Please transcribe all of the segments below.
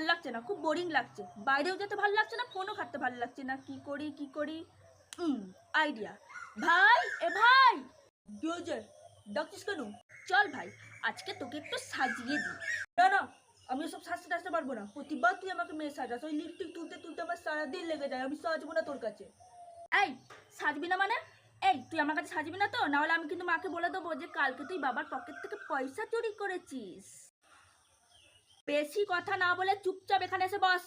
ভালো লাগছে না, খুব বোরিং লাগছে। বাইরেও যেতে ভালো লাগছে না ফোনও খাটতে ভালো লাগছে না। কি করি কি করি? আইডিয়া ভাই, এ ভাই! ডাকছিস কেন? চল ভাই, আজকে তোকে একটু সাজিয়ে দিই। না না আমি সব সাজতে টাজতে পারব না। প্রতিবার তুই আমাকে মেয়ে সাজাস, ওই লিপস্টিক তুলতে তুলতে আমার সারাদিন লেগে যায়, আমি সাজবো না তোর কাছে। এই, সাজবি না মানে? এই, তুই আমার কাছে সাজবি না তো? নাহলে আমি কিন্তু মাকে বলে দেবো যে, কালকে তুই বাবার পকেট থেকে পয়সা চুরি করেছিস। বেশি কথা না বলে চুপচাপ এখানে এসে বস।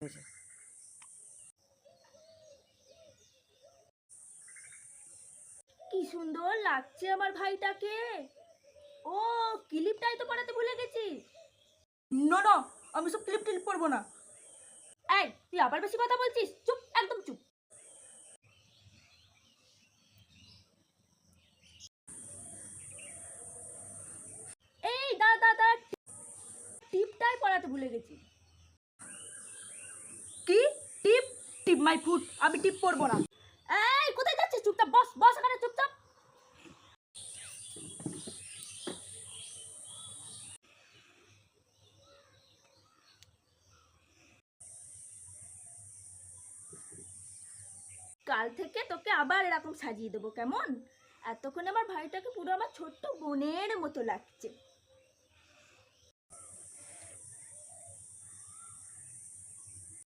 কি সুন্দর লাগছে আমার ভাইটাকে। ও ক্লিপটাই তো পড়াতে ভুলে গেছি। না না আমি সব ক্লিপ টিপ পরবো না। এই তুই আবার বেশি কথা বলছিস? চুপ একদম চুপ। এই দাদা দাদা টিপটাই পড়াতে ভুলে গেছি। কি? টিপ? টিপ মাই ফুট আমি টিপ পরবো না। এই কোথায় যাচ্ছিস? চুপটা বস বস এখানে চুপচাপ কাল থেকে তোকে আবার এরকম সাজিয়ে দেবো, কেমন? এতক্ষণ আমার ভাইটাকে পুরো আমার ছোট্ট বোনের মতো লাগছে।